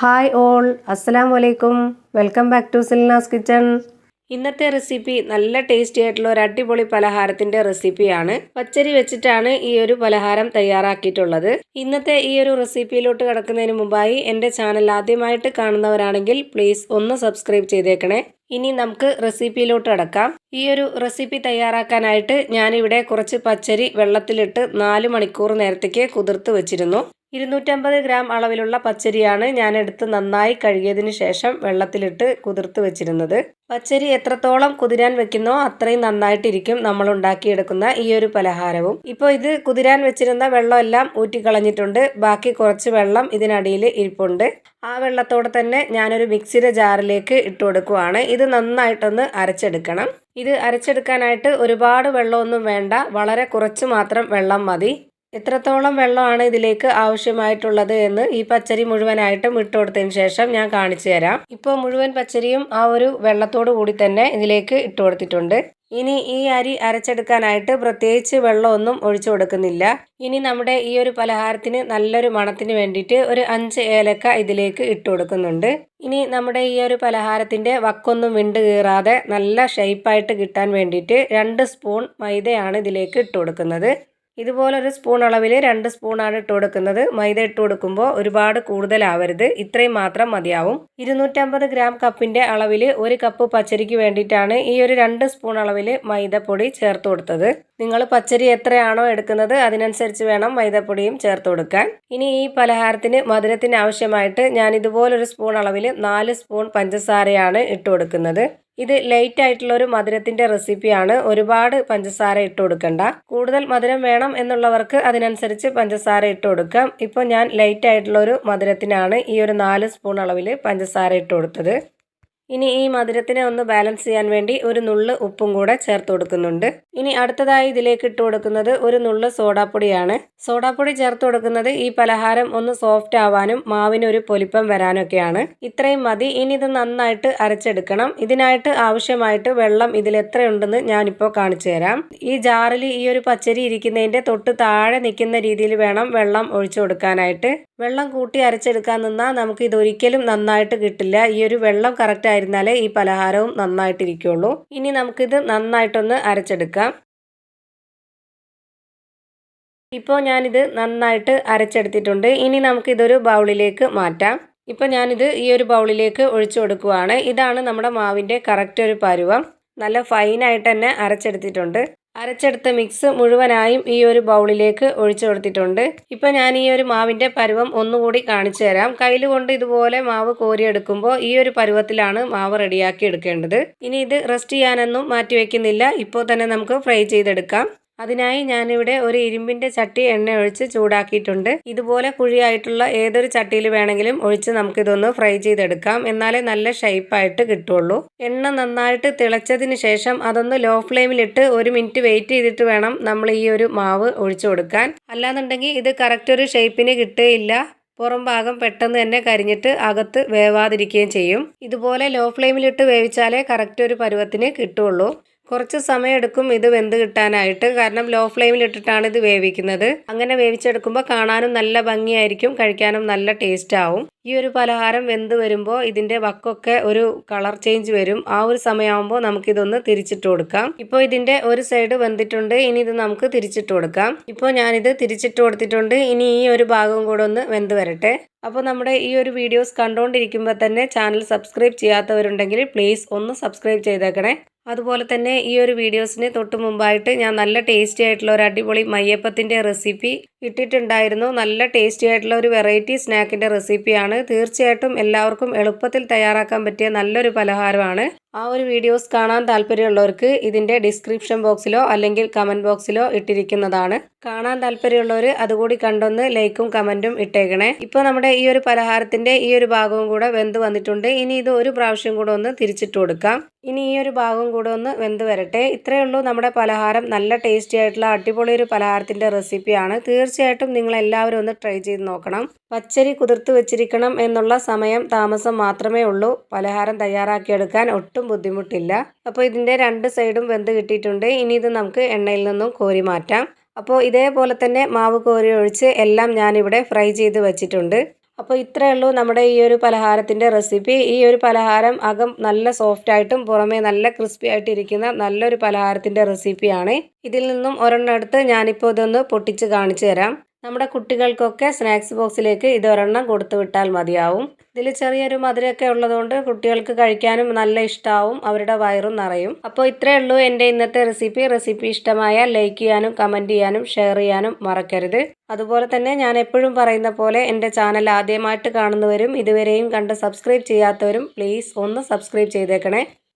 Hi all അസ്സലാം വലൈക്കും welcome back to Silnas kitchen. ഇന്നത്തെ റെസിപ്പി നല്ല ടേസ്റ്റി ആയിട്ടുള്ള ഒരു അടിപൊളി പലഹാരത്തിന്റെ റെസിപ്പിയാണ്. പച്ചരി വെച്ചിട്ടാണ് ഈ ഒരു പലഹാരം തയ്യാറാക്കിയിട്ടുള്ളത്. ഇന്നത്തെ ഈ ഒരു റെസിപ്പിയിലോട്ട് കിടക്കുന്നതിന് മുമ്പായി എന്റെ ചാനൽ ആദ്യമായിട്ട് കാണുന്നവരാണെങ്കിൽ പ്ലീസ് ഒന്ന് സബ്സ്ക്രൈബ് ചെയ്തേക്കണേ. ഇനി നമുക്ക് റെസിപ്പിയിലോട്ട് അടക്കാം ഈ ഒരു റെസിപ്പി തയ്യാറാക്കാനായിട്ട് ഞാനിവിടെ കുറച്ച് പച്ചരി വെള്ളത്തിലിട്ട് നാല് മണിക്കൂർ നേരത്തേക്ക് കുതിർത്ത് വെച്ചിരുന്നു. ഇരുന്നൂറ്റമ്പത് ഗ്രാം അളവിലുള്ള പച്ചരിയാണ് ഞാൻ എടുത്ത് നന്നായി കഴുകിയതിന് ശേഷം വെള്ളത്തിലിട്ട് കുതിർത്ത് വെച്ചിരുന്നത്. പച്ചരി എത്രത്തോളം കുതിരാൻ വെക്കുന്നോ അത്രയും നന്നായിട്ടിരിക്കും നമ്മൾ ഉണ്ടാക്കിയെടുക്കുന്ന ഈ ഒരു പലഹാരവും. ഇപ്പോൾ ഇത് കുതിരാൻ വെച്ചിരുന്ന വെള്ളമെല്ലാം ഊറ്റിക്കളഞ്ഞിട്ടുണ്ട്. ബാക്കി കുറച്ച് വെള്ളം ഇതിനടിയിൽ ഇരിപ്പുണ്ട്. ആ വെള്ളത്തോടെ തന്നെ ഞാനൊരു മിക്സിയുടെ ജാറിലേക്ക് ഇട്ടു കൊടുക്കുവാണ്. ഇത് നന്നായിട്ടൊന്ന് അരച്ചെടുക്കണം. ഇത് അരച്ചെടുക്കാനായിട്ട് ഒരുപാട് വെള്ളമൊന്നും വേണ്ട. വളരെ കുറച്ച് മാത്രം വെള്ളം മതി. എത്രത്തോളം വെള്ളമാണ് ഇതിലേക്ക് ആവശ്യമായിട്ടുള്ളത് എന്ന് ഈ പച്ചരി മുഴുവനായിട്ടും ഇട്ട് കൊടുത്തതിന് ശേഷം ഞാൻ കാണിച്ചു തരാം. ഇപ്പോൾ മുഴുവൻ പച്ചരിയും ആ ഒരു വെള്ളത്തോടു കൂടി തന്നെ ഇതിലേക്ക് ഇട്ട് കൊടുത്തിട്ടുണ്ട്. ഇനി ഈ അരി അരച്ചെടുക്കാനായിട്ട് പ്രത്യേകിച്ച് വെള്ളമൊന്നും ഒഴിച്ചു കൊടുക്കുന്നില്ല. ഇനി നമ്മുടെ ഈ ഒരു പലഹാരത്തിന് നല്ലൊരു മണത്തിന് വേണ്ടിയിട്ട് ഒരു അഞ്ച് ഏലക്ക ഇതിലേക്ക് ഇട്ട് കൊടുക്കുന്നുണ്ട്. ഇനി നമ്മുടെ ഈ ഒരു പലഹാരത്തിന്റെ വക്കൊന്നും വിണ്ട് കീറാതെ നല്ല ഷേപ്പായിട്ട് കിട്ടാൻ വേണ്ടിയിട്ട് രണ്ട് സ്പൂൺ മൈദയാണ് ഇതിലേക്ക് ഇട്ട് കൊടുക്കുന്നത്. ഇതുപോലൊരു സ്പൂൺ അളവിൽ രണ്ട് സ്പൂണാണ് ഇട്ട് കൊടുക്കുന്നത്. മൈദ ഇട്ട് കൊടുക്കുമ്പോൾ ഒരുപാട് കൂടുതലാവരുത്. ഇത്രയും മാത്രം മതിയാവും. ഇരുന്നൂറ്റമ്പത് ഗ്രാം കപ്പിന്റെ അളവിൽ ഒരു കപ്പ് പച്ചരിക്ക് വേണ്ടിയിട്ടാണ് ഈ ഒരു രണ്ട് സ്പൂൺ അളവിൽ മൈദപ്പൊടി ചേർത്ത് കൊടുത്തത്. നിങ്ങൾ പച്ചരി എത്രയാണോ എടുക്കുന്നത് അതിനനുസരിച്ച് വേണം മൈദപ്പൊടിയും ചേർത്ത് കൊടുക്കാൻ. ഇനി ഈ പലഹാരത്തിന് മധുരത്തിന് ആവശ്യമായിട്ട് ഞാൻ ഇതുപോലൊരു സ്പൂൺ അളവിൽ നാല് സ്പൂൺ പഞ്ചസാരയാണ് ഇട്ട് കൊടുക്കുന്നത്. ഇത് ലൈറ്റ് ആയിട്ടുള്ള ഒരു മധുരത്തിന്റെ റെസിപ്പിയാണ് ഒരുപാട് പഞ്ചസാര ഇട്ട് കൊടുക്കണ്ട. കൂടുതൽ മധുരം വേണം എന്നുള്ളവർക്ക് അതിനനുസരിച്ച് പഞ്ചസാര ഇട്ട് കൊടുക്കാം. ഇപ്പോൾ ഞാൻ ലൈറ്റ് ആയിട്ടുള്ള ഒരു മധുരത്തിനാണ് ഈ ഒരു നാല് സ്പൂൺ അളവിൽ പഞ്ചസാര ഇട്ട് കൊടുത്തത്. ഇനി ഈ മധുരത്തിനെ ഒന്ന് ബാലൻസ് ചെയ്യാൻ വേണ്ടി ഒരു നുള്ള് ഉപ്പും കൂടെ ചേർത്ത് കൊടുക്കുന്നുണ്ട്. ഇനി അടുത്തതായി ഇതിലേക്ക് ഇട്ട് കൊടുക്കുന്നത് ഒരു നുള്ള് സോഡാപ്പൊടിയാണ്. സോഡാപ്പൊടി ചേർത്ത് കൊടുക്കുന്നത് ഈ പലഹാരം ഒന്ന് സോഫ്റ്റ് ആവാനും മാവിന് ഒരു പൊലിപ്പം വരാനൊക്കെയാണ്. ഇത്രയും മതി. ഇനി ഇത് നന്നായിട്ട് അരച്ചെടുക്കണം. ഇതിനായിട്ട് ആവശ്യമായിട്ട് വെള്ളം ഇതിൽ എത്രയുണ്ടെന്ന് ഞാനിപ്പോൾ കാണിച്ചു തരാം. ഈ ജാറിൽ ഈ ഒരു പച്ചരി ഇരിക്കുന്നതിന്റെ തൊട്ട് താഴെ നിൽക്കുന്ന രീതിയിൽ വേണം വെള്ളം ഒഴിച്ചു കൊടുക്കാനായിട്ട്. വെള്ളം കൂട്ടി അരച്ചെടുക്കാൻ നിന്നാൽ നമുക്ക് ഇതൊരിക്കലും നന്നായിട്ട് കിട്ടില്ല. ഈ ഒരു വെള്ളം കറക്റ്റ് ആയിരുന്നാലേ ഈ പലഹാരവും നന്നായിട്ടിരിക്കുള്ളൂ. ഇനി നമുക്കിത് നന്നായിട്ടൊന്ന് അരച്ചെടുക്കാം. ഇപ്പോൾ ഞാനിത് നന്നായിട്ട് അരച്ചെടുത്തിട്ടുണ്ട്. ഇനി നമുക്കിതൊരു ബൗളിലേക്ക് മാറ്റാം. ഇപ്പോൾ ഞാനിത് ഈ ഒരു ബൗളിലേക്ക് ഒഴിച്ചു കൊടുക്കുവാണ്. ഇതാണ് നമ്മുടെ മാവിന്റെ കറക്റ്റ് ഒരു പരുവം. നല്ല ഫൈനായിട്ട് തന്നെ അരച്ചെടുത്തിട്ടുണ്ട്. അരച്ചെടുത്ത മിക്സ് മുഴുവനായും ഈ ഒരു ബൗളിലേക്ക് ഒഴിച്ചു കൊടുത്തിട്ടുണ്ട്. ഇപ്പൊ ഞാൻ ഈ ഒരു മാവിന്റെ പരുവം ഒന്നുകൂടി കാണിച്ചു തരാം. കയ്യിൽ കൊണ്ട് ഇതുപോലെ മാവ് കോരിയെടുക്കുമ്പോൾ ഈ ഒരു പരുവത്തിലാണ് മാവ് റെഡിയാക്കി എടുക്കേണ്ടത്. ഇനി ഇത് റെസ്റ്റ് ചെയ്യാനൊന്നും മാറ്റി വെക്കുന്നില്ല ഇപ്പോൾ തന്നെ നമുക്ക് ഫ്രൈ ചെയ്തെടുക്കാം. അതിനായി ഞാനിവിടെ ഒരു ഇരുമ്പിന്റെ ചട്ടി എണ്ണ ഒഴിച്ച് ചൂടാക്കിയിട്ടുണ്ട്. ഇതുപോലെ കുഴിയായിട്ടുള്ള ഏതൊരു ചട്ടിയിൽ വേണമെങ്കിലും ഒഴിച്ച് നമുക്കിതൊന്ന് ഫ്രൈ ചെയ്തെടുക്കാം. എന്നാലേ നല്ല ഷേപ്പായിട്ട് കിട്ടുള്ളൂ. എണ്ണ നന്നായിട്ട് തിളച്ചതിന് ശേഷം അതൊന്ന് ലോ ഫ്ലെയിമിലിട്ട് ഒരു മിനിറ്റ് വെയിറ്റ് ചെയ്തിട്ട് വേണം നമ്മൾ ഈ ഒരു മാവ് ഒഴിച്ചു കൊടുക്കാൻ. അല്ലാന്നുണ്ടെങ്കിൽ ഇത് കറക്റ്റ് ഒരു ഷേപ്പിന് കിട്ടുകയില്ല. പുറം ഭാഗം പെട്ടെന്ന് തന്നെ കരിഞ്ഞിട്ട് അകത്ത് വേവാതിരിക്കുകയും ചെയ്യും. ഇതുപോലെ ലോ ഫ്ലെയിമിലിട്ട് വേവിച്ചാലേ കറക്റ്റ് ഒരു പരുവത്തിന് കിട്ടുള്ളൂ. കുറച്ച് സമയമെടുക്കും ഇത് വെന്ത് കിട്ടാനായിട്ട്. കാരണം ലോ ഫ്ലെയിമിൽ ഇട്ടിട്ടാണ് ഇത് വേവിക്കുന്നത്. അങ്ങനെ വേവിച്ചെടുക്കുമ്പോൾ കാണാനും നല്ല ഭംഗിയായിരിക്കും കഴിക്കാനും നല്ല ടേസ്റ്റ് ആവും. ഈ ഒരു പലഹാരം വെന്ത് വരുമ്പോൾ ഇതിന്റെ വക്കൊക്കെ ഒരു കളർ ചേഞ്ച് വരും. ആ ഒരു സമയമാകുമ്പോൾ നമുക്കിതൊന്ന് തിരിച്ചിട്ട് കൊടുക്കാം. ഇപ്പോൾ ഇതിന്റെ ഒരു സൈഡ് വെന്തിട്ടുണ്ട് ഇനി ഇത് നമുക്ക് തിരിച്ചിട്ട് കൊടുക്കാം. ഇപ്പോൾ ഞാനിത് തിരിച്ചിട്ട് കൊടുത്തിട്ടുണ്ട് ഇനി ഈ ഒരു ഭാഗം കൂടെ ഒന്ന് വെന്ത് വരട്ടെ. അപ്പോൾ നമ്മുടെ ഈ ഒരു വീഡിയോസ് കണ്ടുകൊണ്ടിരിക്കുമ്പോൾ തന്നെ ചാനൽ സബ്സ്ക്രൈബ് ചെയ്യാത്തവരുണ്ടെങ്കിൽ പ്ലീസ് ഒന്ന് സബ്സ്ക്രൈബ് ചെയ്തേക്കണേ. അതുപോലെ തന്നെ ഈ ഒരു വീഡിയോസിന് തൊട്ട് മുമ്പായിട്ട് ഞാൻ നല്ല ടേസ്റ്റി ആയിട്ടുള്ള ഒരു അടിപൊളി മയ്യപ്പത്തിന്റെ റെസിപ്പി ഇട്ടിട്ടുണ്ടായിരുന്നു. നല്ല ടേസ്റ്റി ആയിട്ടുള്ള ഒരു വെറൈറ്റി സ്നാക്കിന്റെ റെസിപ്പിയാണ് തീർച്ചയായിട്ടും എല്ലാവർക്കും എളുപ്പത്തിൽ തയ്യാറാക്കാൻ പറ്റിയ നല്ലൊരു പലഹാരമാണ്. ആ ഒരു വീഡിയോസ് കാണാൻ താല്പര്യമുള്ളവർക്ക് ഇതിന്റെ ഡിസ്ക്രിപ്ഷൻ ബോക്സിലോ അല്ലെങ്കിൽ കമന്റ് ബോക്സിലോ ഇട്ടിരിക്കുന്നതാണ്. കാണാൻ താല്പര്യമുള്ളവർ അതുകൂടി കണ്ടൊന്ന് ലൈക്കും കമന്റും ഇട്ടേക്കണേ. ഇപ്പോൾ നമ്മുടെ ഈ ഒരു പലഹാരത്തിന്റെ ഈ ഒരു ഭാഗവും കൂടെ വെന്ത് വന്നിട്ടുണ്ട്. ഇനി ഇത് ഒരു പ്രാവശ്യം കൂടെ ഒന്ന് തിരിച്ചിട്ട് കൊടുക്കാം. ഇനി ഈ ഒരു ഭാഗം കൂടെ ഒന്ന് വെന്ത് വരട്ടെ. ഇത്രയേ ഉള്ളൂ. നമ്മുടെ പലഹാരം നല്ല ടേസ്റ്റി ആയിട്ടുള്ള അടിപൊളി ഒരു പലഹാരത്തിന്റെ റെസിപ്പിയാണ് തീർച്ചയായിട്ടും നിങ്ങൾ എല്ലാവരും ഒന്ന് ട്രൈ ചെയ്ത് നോക്കണം. പച്ചരി കുതിർത്ത് വെച്ചിരിക്കണം എന്നുള്ള സമയം താമസം മാത്രമേ ഉള്ളൂ. പലഹാരം തയ്യാറാക്കിയെടുക്കാൻ ഒട്ടും ബുദ്ധിമുട്ടില്ല. അപ്പോൾ ഇതിന്റെ രണ്ട് സൈഡും വെന്ത് കിട്ടിയിട്ടുണ്ട്. ഇനി ഇത് നമുക്ക് എണ്ണയിൽ നിന്നും കോരി മാറ്റാം. അപ്പോൾ ഇതേപോലെ തന്നെ മാവ് കോരി ഒഴിച്ച് എല്ലാം ഞാനിവിടെ ഫ്രൈ ചെയ്ത് വെച്ചിട്ടുണ്ട്. അപ്പോൾ ഇത്രയേ ഉള്ളൂ നമ്മുടെ ഈ ഒരു പലഹാരത്തിന്റെ റെസിപ്പി. ഈ ഒരു പലഹാരം അകം നല്ല സോഫ്റ്റായിട്ടും പുറമേ നല്ല ക്രിസ്പി ആയിട്ട് ഇരിക്കുന്ന നല്ലൊരു പലഹാരത്തിന്റെ റെസിപ്പിയാണ്. ഇതിൽ നിന്നും ഒരെണ്ണം എടുത്ത് ഞാനിപ്പോൾ ഇതൊന്ന് പൊട്ടിച്ച് കാണിച്ചു തരാം. നമ്മുടെ കുട്ടികൾക്കൊക്കെ സ്നാക്സ് ബോക്സിലേക്ക് ഇതൊരെണ്ണം കൊടുത്തു വിട്ടാൽ മതിയാവും. ഇതിൽ ചെറിയൊരു മധുരമൊക്കെ ഉള്ളതുകൊണ്ട് കുട്ടികൾക്ക് കഴിക്കാനും നല്ല ഇഷ്ടമാവും അവരുടെ വയറും നിറയും. അപ്പോൾ ഇത്രയേ ഉള്ളൂ എന്റെ ഇന്നത്തെ റെസിപ്പി. റെസിപ്പി ഇഷ്ടമായ ലൈക്ക് ചെയ്യാനും കമന്റ് ചെയ്യാനും ഷെയർ ചെയ്യാനും മറക്കരുത്. അതുപോലെ തന്നെ ഞാൻ എപ്പോഴും പറയുന്ന പോലെ എന്റെ ചാനൽ ആദ്യമായിട്ട് കാണുന്നവരും ഇതുവരെയും കണ്ട് സബ്സ്ക്രൈബ് ചെയ്യാത്തവരും പ്ലീസ് ഒന്ന് സബ്സ്ക്രൈബ് ചെയ്തേക്കണേ.